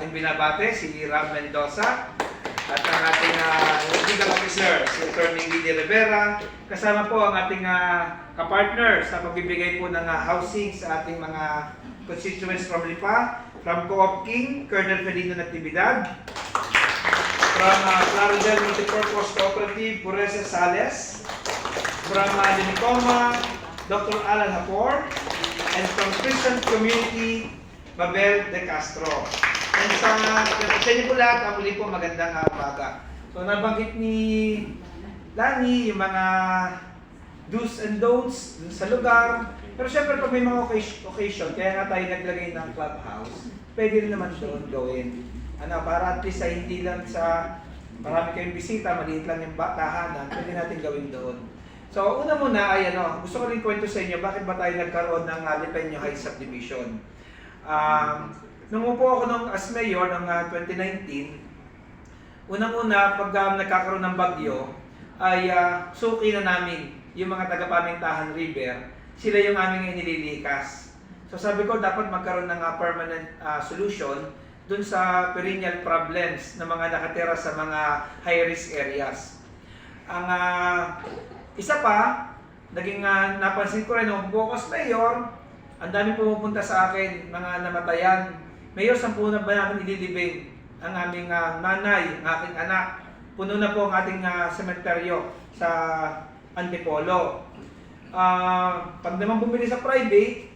ating binabate, si Ram Mendoza. At ang ating uh, legal officer, si Attorney Lidia Rivera. Kasama po ang ating ah, kapartner sa pagbibigay po ng ah, housing sa ating mga constituents from Lipa. From Co-op King, Colonel Felino Natividad. From uh, Claridel Multipurpose Cooperative, Puresa Sales. From uh, Linicoma, Dr. Alan Hapor. And from Christian Community, Babel De Castro. Sa, sa inyo po lahat, ang muli po magandang uh, umaga. So nabanggit ni Lani yung mga do's and don'ts sa lugar. Pero syempre pag may mga occasion, kaya nga tayo naglagay ng clubhouse, pwede rin naman doon gawin. Ano, para at least ay hindi lang sa marami kayong bisita, maliit lang yung tahanan, pwede natin gawin doon. So una muna ay ano, gusto ko rin kwento sa inyo bakit ba tayo nagkaroon ng uh, Lipenyo High Subdivision. Um, nung upo ako nung as mayor ng ah, 2019, unang-una pag ah, nagkakaroon ng bagyo, ay ah, suki na namin yung mga taga-Pamintahan River, sila yung aming inililikas. So sabi ko dapat magkaroon ng ah, permanent ah, solution dun sa perennial problems ng mga nakatira sa mga high-risk areas. Ang ah, isa pa, naging ah, napansin ko rin nung Bocos Mayor, ang dami pumupunta sa akin, mga namatayan. Mayor, sampu na ba namin ililibing ang aming ah, nanay, ang aking anak. Puno na po ang ating ah, sementeryo sa Antipolo. Ah, pag naman bumili sa private,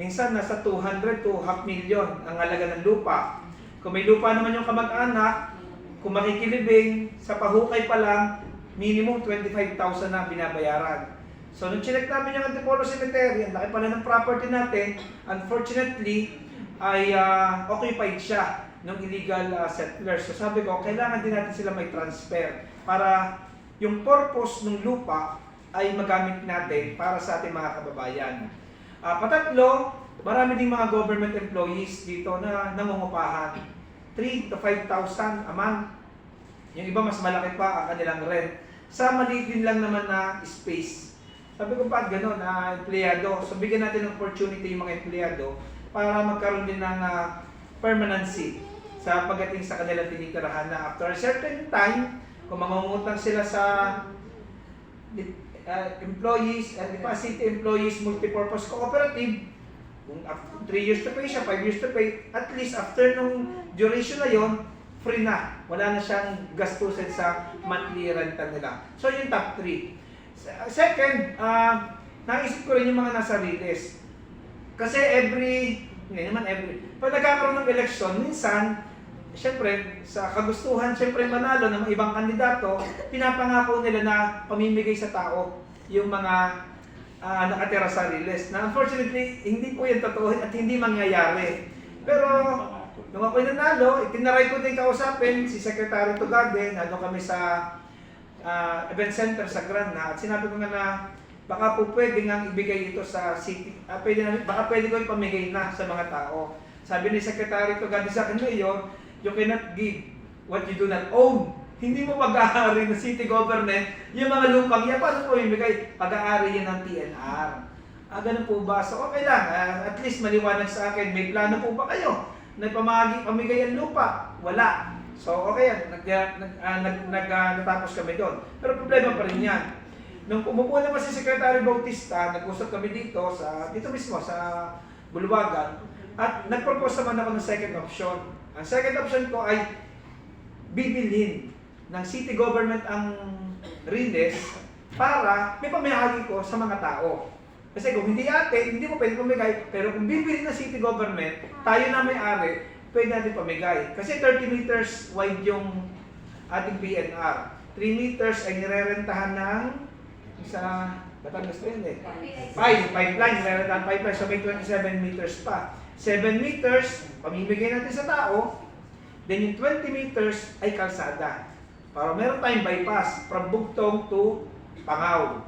minsan nasa 200 to half million ang halaga ng lupa. Kung may lupa naman yung kamag-anak, kung makikilibing, sa pahukay pa lang, minimum 25,000 na binabayaran. So, nung chinek namin yung Antipolo Cemetery, ang laki pala ng property natin, unfortunately, ay ah, occupied siya ng illegal ah, settlers. So, sabi ko, kailangan din natin sila may transfer para yung purpose ng lupa ay magamit natin para sa ating mga kababayan. Ah, patatlo, marami ding mga government employees dito na nangungupahan. 3 to 5,000 a month. Yung iba mas malaki pa ang kanilang rent. Sa maliit din lang naman na space. Sabi ko, ba't gano'n na empleyado? So bigyan natin ng opportunity yung mga empleyado para magkaroon din ng ah, permanency sa pagdating sa kanilang tinitirahan na after a certain time, kung mangungutang sila sa uh, employees uh, city employees multipurpose cooperative, kung 3 years to pay siya, 5 years to pay, at least after nung duration na yon free na. Wala na siyang gastusin sa monthly rental nila. So yung top 3. Second, uh, naisip ko rin yung mga nasa release. Kasi every, hindi naman every, pag nagkakaroon ng election, minsan, Siyempre, sa kagustuhan, siyempre manalo ng ibang kandidato, pinapangako nila na pamimigay sa tao yung mga ah, nakatira sa release. Na unfortunately, hindi po yan totoo at hindi mangyayari. Pero, nung ako'y nanalo, itinaray ko din kausapin si Secretary Tugade, nandun kami sa ah, event center sa Granada, at sinabi ko nga na baka po pwede nga ibigay ito sa city, ah, pwede na, baka pwede ko ipamigay na sa mga tao. Sabi ni Secretary Tugade sa akin, Mayor, you cannot give what you do not own. Hindi mo pag-aari ng city government yung mga lupang yan. Paano po ibigay? Pag-aari yan ng TNR. Ah, ganun po ba? So, okay lang. Ah, at least maliwanag sa akin. May plano po ba kayo? Nagpamagi, pamigay ang lupa? Wala. So, okay yan. Nag, nag, ah, nag, nag, ah, natapos kami doon. Pero problema pa rin yan. Nung umupo naman si Secretary Bautista, nag-usap kami dito, sa dito mismo, sa Buluwagan, at nag-propose naman ako ng second option. Ang second option ko ay bibilhin ng city government ang Riles para may pamahagi ko sa mga tao. Kasi kung hindi ate, hindi mo pwede pamigay. Pero kung bibili ng city government, tayo na may-ari, pwede natin pamigay. Kasi 30 meters wide yung ating PNR. 3 meters ay nirerentahan ng isa, Batangas yun eh. Five, pipeline, nirerentahan pipeline. So may 27 meters pa. 7 meters, pamimigay natin sa tao. Then yung 20 meters ay kalsada. Para meron tayong bypass from Bugtong to Pangaw.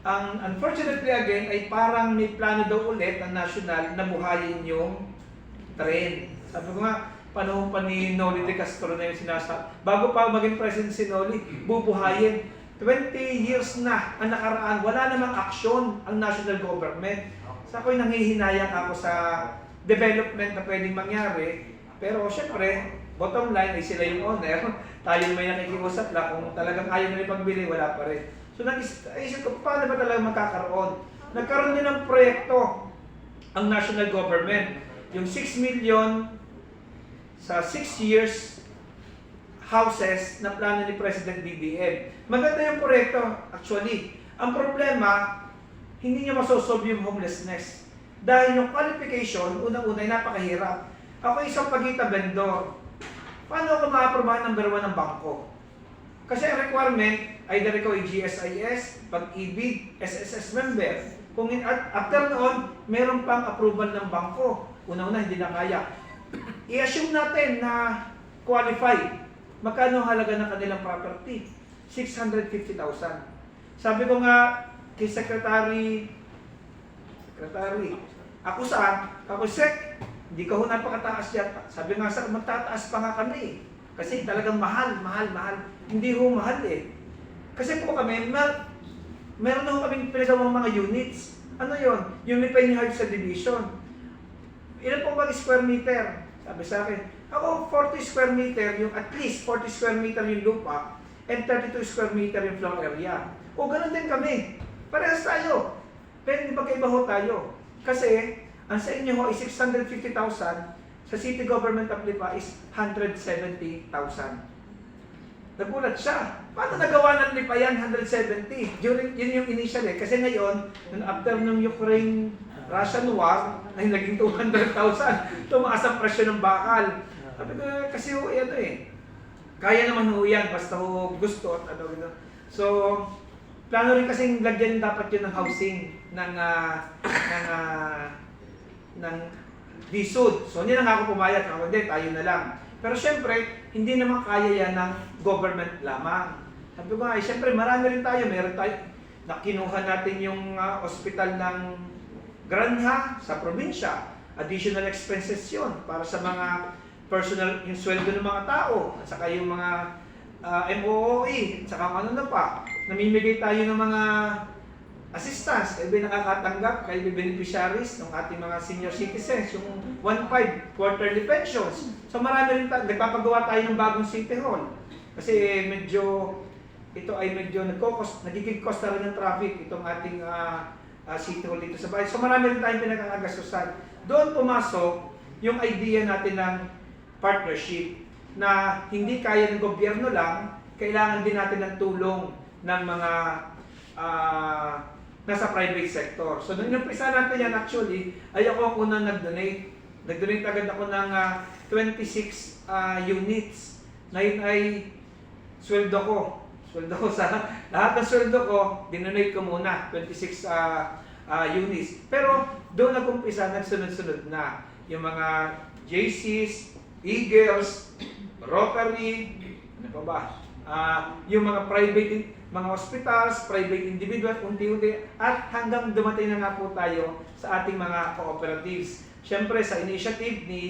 Ang unfortunately again ay parang may plano daw ulit ng national na buhayin yung train. Sabi ko nga, panahon pa ni Noli de Castro na yung sinasa. Bago pa maging president si Noli, bubuhayin. 20 years na ang nakaraan, wala namang aksyon ang national government. Sa ako'y nangihinayang ako sa development na pwedeng mangyari, Pero syempre, bottom line ay sila yung owner. Tayo may nakikiusap lang. Kung talagang ayaw nila pagbili, wala pa rin. So nag-isip ko, paano ba talaga magkakaroon? Nagkaroon din ng proyekto ang national government. Yung 6 million sa 6 years houses na plano ni President BBM. Maganda yung proyekto, actually. Ang problema, hindi niya masosolve yung homelessness. Dahil yung qualification, unang-una napakahirap. Ako isang pagita vendor. Paano ako ma-aprobahan number one ng bangko? Kasi ang requirement, either ikaw ay GSIS, pag-ibig, SSS member. Kung in, at after noon, meron pang approval ng bangko. Una-una, hindi na kaya. I-assume natin na qualified. Magkano halaga ng kanilang property? 650,000. Sabi ko nga kay Secretary, Secretary, ako sa, ako sec, hindi ka ho napakataas yata. Sabi nga sa, magtataas pa nga kami. Kasi talagang mahal, mahal, mahal. Hindi ho mahal eh. Kasi po kami, mer meron ho kaming pinagawang mga units. Ano yon? May hard subdivision. Ilan po ba square meter? Sabi sa akin, ako 40 square meter, yung at least 40 square meter yung lupa, and 32 square meter yung floor area. O ganun din kami. Parehas tayo. Pero hindi magkaiba ho tayo. Kasi, ang sa inyo ho is 650,000, sa city government of Lipa is 170,000. Nagulat siya. Paano nagawa ng Lipa yan 170? During, yun yung initial eh. Kasi ngayon, nung after ng Ukraine Russian war, ay naging 200,000. Tumaas ang presyo ng bakal. Sabi ko, kasi ho, ano eh, kaya naman ho yan, basta ho gusto at ano, ano. So, plano rin kasing lagyan dapat yun ng housing ng, ah, ng, ah, ng DSUD. So, hindi na nga ako pumayag. Ako, hindi, tayo na lang. Pero syempre, hindi naman kaya yan ng government lamang. Sabi ko nga, eh, syempre, marami rin tayo. Meron tayo, nakinuha natin yung ah, ospital ng Granja sa probinsya. Additional expenses yun para sa mga personal, yung sweldo ng mga tao, at saka yung mga uh, MOOE, at saka ano na pa. Namimigay tayo ng mga assistance, kayo nakakatanggap, kayo beneficiaries ng ating mga senior citizens, yung 1.5 quarterly pensions. So marami rin tayo, nagpapagawa tayo ng bagong city hall. Kasi medyo, ito ay medyo nagkokos, nagiging cost na rin ng traffic, itong ating ah, ah, city hall dito sa bahay. So marami rin tayong pinagkakagastusan. Doon pumasok yung idea natin ng partnership na hindi kaya ng gobyerno lang, kailangan din natin ng tulong ng mga ah, nasa private sector. So nung inumpisa natin yan actually, ay ako ang unang nag-donate. Nag-donate agad ako ng ah, 26 ah, units. Na yun ay sweldo ko. Sweldo ko sa lahat ng sweldo ko, dinonate ko muna 26 ah, ah, units. Pero doon nag-umpisa, nagsunod-sunod na yung mga JCs, Eagles, Rotary, ano pa ba? Ah, yung mga private mga hospitals, private individual, unti-unti, at hanggang dumating na nga po tayo sa ating mga cooperatives. Siyempre sa initiative ni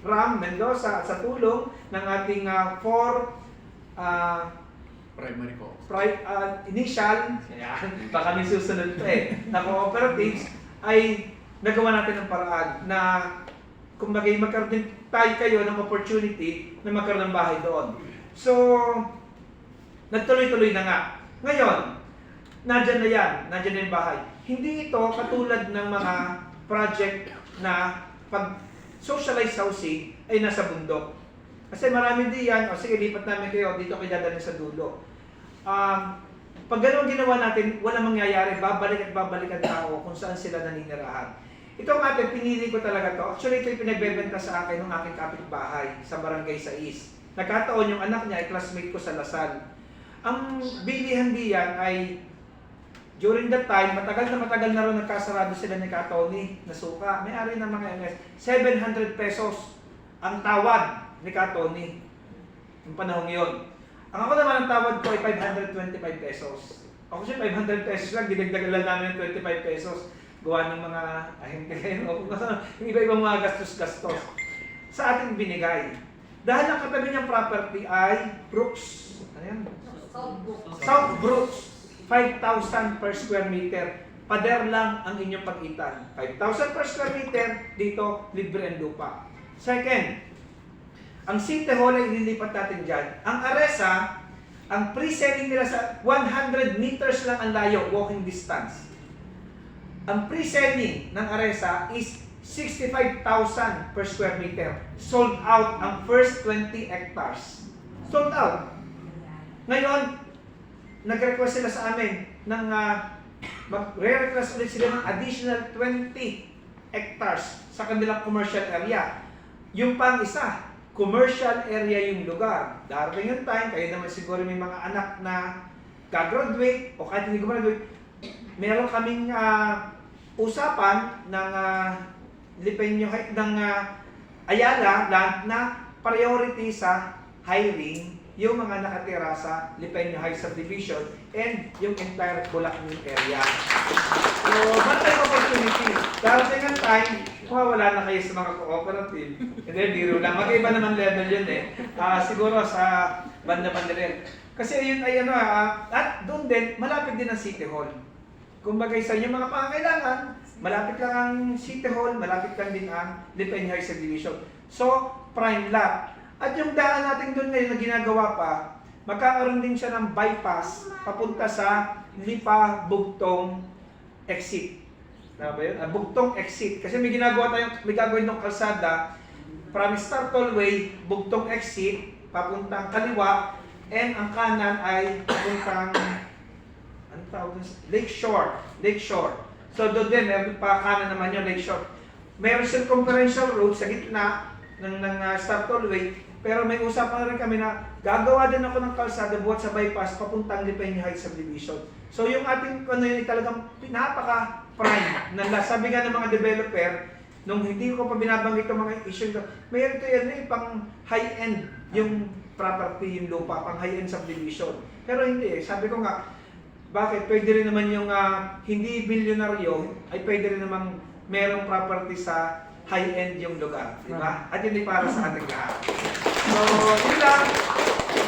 Ram Mendoza at sa tulong ng ating ah, four ah, Primary ko. pri- ah, initial, yan, baka may susunod pa eh, na cooperatives, ay nagawa natin ng paraan na kung maging magkaroon din tayo kayo ng opportunity na magkaroon ng bahay doon. So, nagtuloy-tuloy na nga. Ngayon, nandyan na yan, nandyan na yung bahay. Hindi ito katulad ng mga project na pag socialized housing ay nasa bundok. Kasi marami din yan, o sige, lipat namin kayo, dito kayo dadalhin sa dulo. Um, pag ganun ginawa natin, walang mangyayari, babalik at babalik ang tao kung saan sila naninirahan. Ito ang atin, pinili ko talaga to. Actually, ito pinagbebenta sa akin ng aking kapitbahay sa Barangay Sais. Nagkataon yung anak niya ay classmate ko sa Lasal. Ang bilihan diyan ay during that time, matagal na matagal na rin nagkasarado sila ni Katoni na suka. May-ari ng mga MS. 700 pesos ang tawad ni Katoni. Yung panahon yun. Ang ako naman ang tawad ko ay 525 pesos. Ako siya 500 pesos lang, dinagdagan lang namin ng 25 pesos. Gawa ng mga ahente kayo. Yung iba-ibang mga gastos-gastos. Sa ating binigay. Dahil ang katabi niyang property ay Brooks. Ano yan? South Brooks. 5,000 per square meter. Pader lang ang inyong pagitan. 5,000 per square meter, dito libre ang lupa. Second, Ang City Hall ay ililipat natin dyan. Ang Aresa, ang pre-selling nila sa 100 meters lang ang layo, walking distance. Ang pre-selling ng Aresa is 65,000 per square meter. Sold out ang first 20 hectares. Sold out. Ngayon, nag-request sila sa amin ng uh, mag-request ulit sila ng additional 20 hectares sa kanilang commercial area. Yung pang isa, commercial area yung lugar. Darating yung time, kayo naman siguro may mga anak na gagraduate o kahit hindi graduate, meron kaming ah, usapan ng uh, Lipenyo ng ah, Ayala land na priority sa hiring yung mga nakatira sa Lipenyo High Subdivision and yung entire Bulacan area. So, bantay opportunity. Darating ang time, mawawala na kayo sa mga cooperative. Hindi, biro lang. Mag-iba naman level yun eh. Ah, siguro sa banda-banda rin. Kasi yun ay ano, ah, at doon din, malapit din ang City Hall. Kumbaga sa inyong mga pangangailangan, malapit lang ang City Hall, malapit lang din ang Lipen High Subdivision. So, prime lot. At yung daan natin doon ngayon na ginagawa pa, magkakaroon din siya ng bypass papunta sa Lipa Bugtong exit. Tama ba yun? Ah, Bugtong exit. Kasi may ginagawa tayong, may gagawin ng kalsada from Star Tollway, Bugtong exit, papuntang kaliwa, and ang kanan ay papuntang ano tawag doon? Lake Shore. Lake Shore. So doon din, meron pa kanan naman yung Lake Shore. Meron circumferential road sa gitna ng, ng uh, Star Tollway, pero may usapan rin kami na gagawa din ako ng kalsada buhat sa bypass papuntang Lipeño Heights Subdivision. So yung ating ano yun, talagang pinapaka prime na sabi nga ng mga developer, nung hindi ko pa binabanggit yung mga issue ko, mayroon ito yan eh, pang high-end yung property, yung lupa, pang high-end subdivision. Pero hindi eh, sabi ko nga, bakit? Pwede rin naman yung ah, hindi bilyonaryo, ay pwede rin naman merong property sa high-end yung lugar. Di ba? At hindi para sa ating lahat. So, yun lang.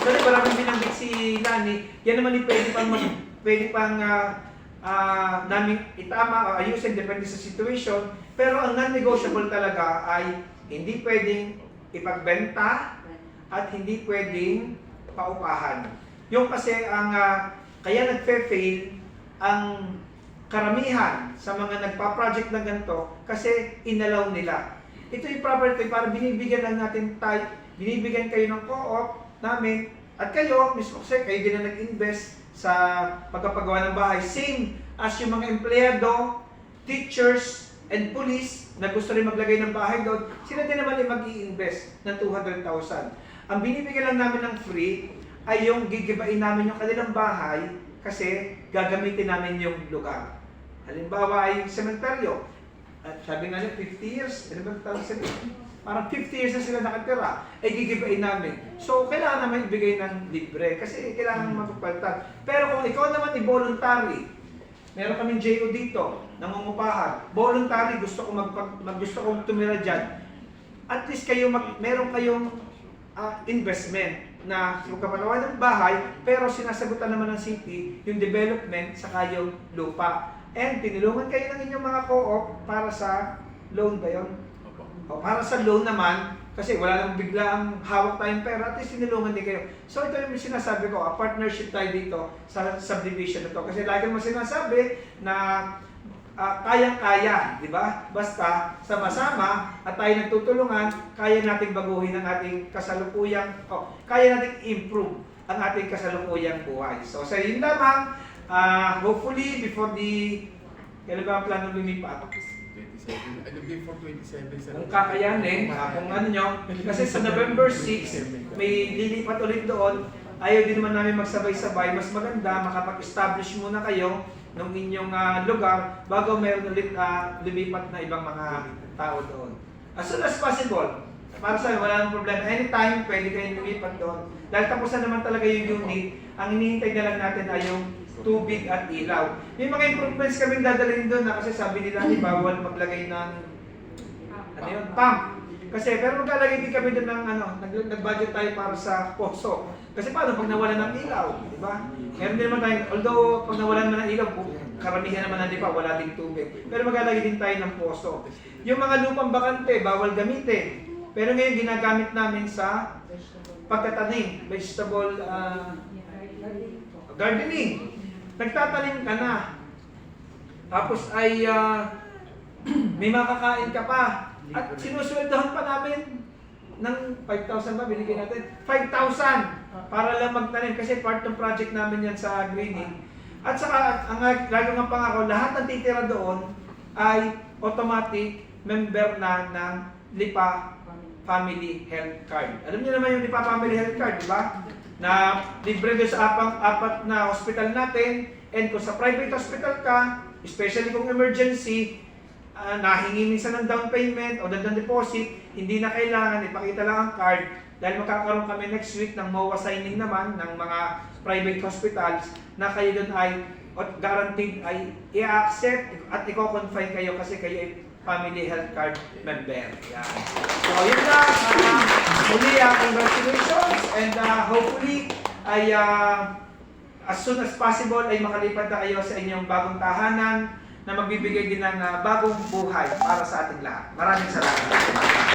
Sorry, wala kang binanggit si Lani. Yan naman yung pwede pang, mag- pwede pang ah, ah, namin itama o ayusin depende sa situation. Pero ang non-negotiable talaga ay hindi pwedeng ipagbenta at hindi pwedeng paupahan. Yung kasi ang ah, kaya nagfe-fail ang karamihan sa mga nagpa-project na ganito kasi inalaw nila. Ito yung property para binibigyan lang natin tayo, binibigyan kayo ng co-op namin at kayo, Ms. Jose, kayo din na nag-invest sa pagkapagawa ng bahay. Same as yung mga empleyado, teachers, and police na gusto rin maglagay ng bahay doon, sila din naman ay mag invest ng 200,000. Ang binibigyan lang namin ng free ay yung gigibain namin yung kanilang bahay kasi gagamitin namin yung lugar. Halimbawa ay sementeryo. At sabi nga niya, 50 years. Ano ba tawag sa Parang 50 years na sila nakatira. Ay gigibain namin. So, kailangan naman ibigay ng libre kasi kailangan mapapalitan. Pero kung ikaw naman i-voluntary, meron kaming JO dito, nangungupahan. Voluntary, gusto ko magpag, mag, gusto kong tumira dyan. At least kayo, mag, meron kayong ah, investment na magkapatawa ng bahay, pero sinasagutan naman ng city yung development sa yung lupa. And tinulungan kayo ng inyong mga co-op para sa loan ba yun? O, para sa loan naman, kasi wala namang bigla ang hawak tayong pera, at least tinulungan din kayo. So ito yung sinasabi ko, a partnership tayo dito sa subdivision na to. Kasi lagi mo sinasabi na ah, kayang-kaya, di ba? Basta sama-sama at tayo nagtutulungan, kaya nating baguhin ang ating kasalukuyang, oh, kaya nating improve ang ating kasalukuyang buhay. So sa yun lamang, ah, hopefully before the, kailan ba ang plano lumipat? 27. Ano before 27 sa Kung kakayanin, ah, kung ano nyo, kasi sa November 6, may lilipat ulit doon, ayaw din naman namin magsabay-sabay, mas maganda makapag-establish muna kayo ng inyong ah, lugar bago meron ulit ah, lumipat na ibang mga tao doon. As soon as possible, para sa wala nang problema. Anytime, pwede kayong lumipat doon. Dahil tapos na naman talaga yung unit, ang hinihintay na lang natin ay yung tubig at ilaw. May mga improvements kaming dadalhin doon na kasi sabi nila ni bawal maglagay ng ano yun, pump. Kasi pero maglalagay din kami doon ng ano, nag, nag-budget tayo para sa poso. Kasi paano pag nawalan ng ilaw, di ba? Meron din naman tayo, although pag nawalan naman ng ilaw, karamihan naman na di pa, wala ding tubig. Pero maglalagay din tayo ng poso. Yung mga lupang bakante, bawal gamitin. Pero ngayon ginagamit namin sa pagtatanim, vegetable ah, gardening. Nagtatanim ka na. Tapos ay ah, may makakain ka pa. At sinusweldohan pa namin ng 5,000 ba binigyan natin? 5,000 para lang magtanim kasi part ng project namin yan sa greening. At saka ang lalo nga pangako, lahat ng titira doon ay automatic member na ng LIPA Family Health Card. Alam niyo naman yung LIPA Family Health Card, di ba? Na libre doon sa apang, apat na hospital natin and kung sa private hospital ka, especially kung emergency, ah, nahingi minsan ng down payment o ng deposit, hindi na kailangan, ipakita lang ang card dahil magkakaroon kami next week ng MOA signing naman ng mga private hospitals na kayo doon ay guaranteed ay i-accept at i-confine kayo kasi kayo ay family health card member. Yan. So, yun lang. Uh, muli, ah, congratulations and ah, hopefully ay ah, as soon as possible ay makalipat na kayo sa inyong bagong tahanan na magbibigay din ng ah, bagong buhay para sa ating lahat. Maraming salamat.